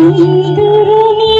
చంద్రుని మించు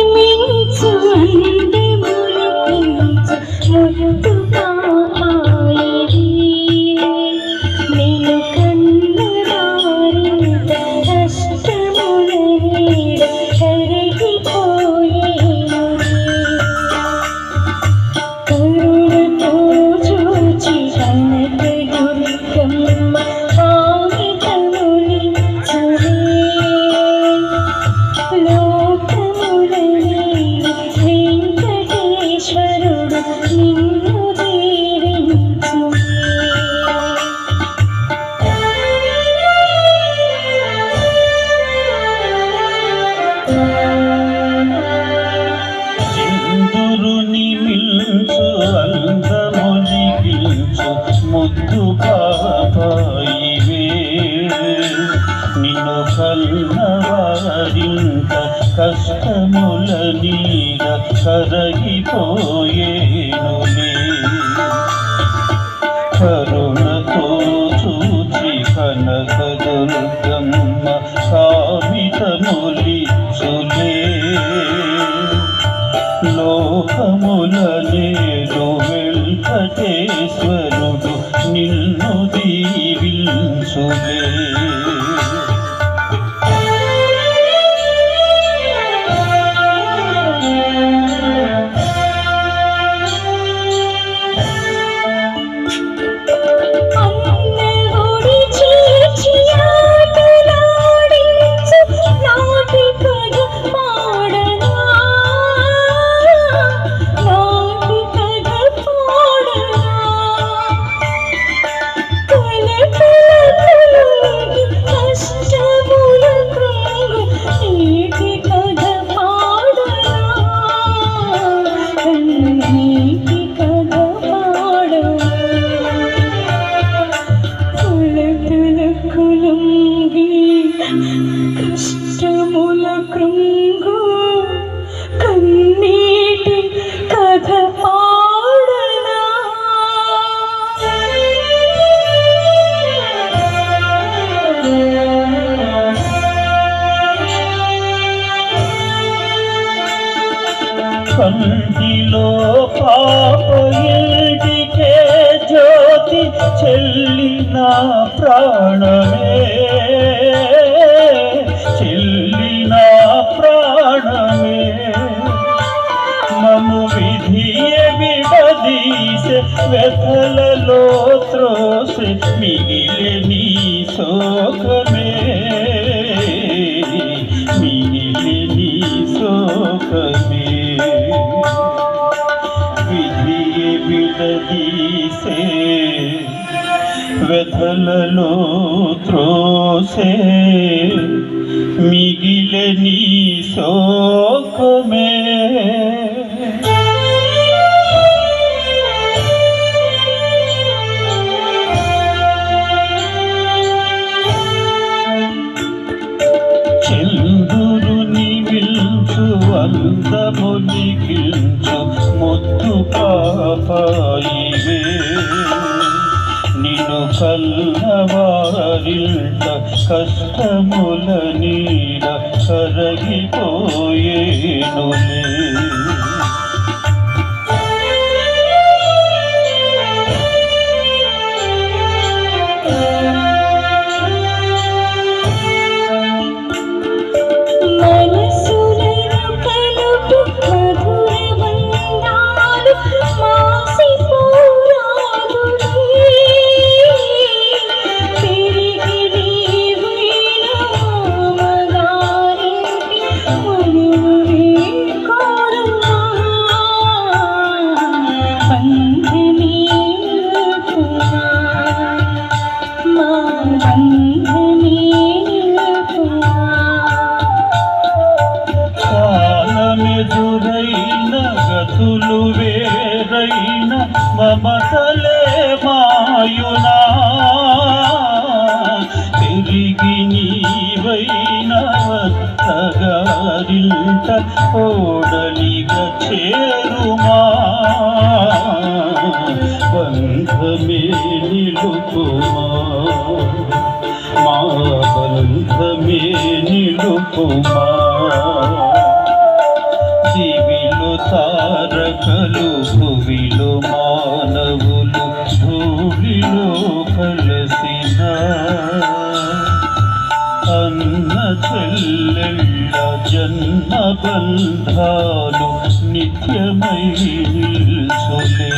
లోకములని కరగిపోయేను కరుణతో చూచి కనక దుర్గమ్మ కామితములిచులే లోకముల నేను వెంకటేశ్వరుడు నిన్ను దీవించులే. కంటిలో పాప ఇంటికే జ్యోతి చెల్లిన ప్రాణమే. చెల్లిన ప్రాణమే. మము విధియ విడదీసే వ్యథలలో త్రోసే మిగిలి నీ శోకమే. మిగిలి నీ శోకమే. విడదీసే వ్యథలలో త్రోసే మిగిలని శోకమే. చెందురుని విల్చు అందములిగించు ముద్దు పాపాయివే. నిన్ను కష్టముల నీడ కరగిపోయేనులే. మనసులు వేరైన మమతలే మాయునా. తిరిగి నీవైన వత్తగారింట ఓడలిగా చేరుమా. బంధమే నిలుపుమా. మా బంధమే నిలుపుమా. జీవి తారకలు భువిలో మానవులు భూమిలో కలసిన అన్న చెల్లెళ్ళ జన్మ బంధాలు నిత్యమై నిల్చులే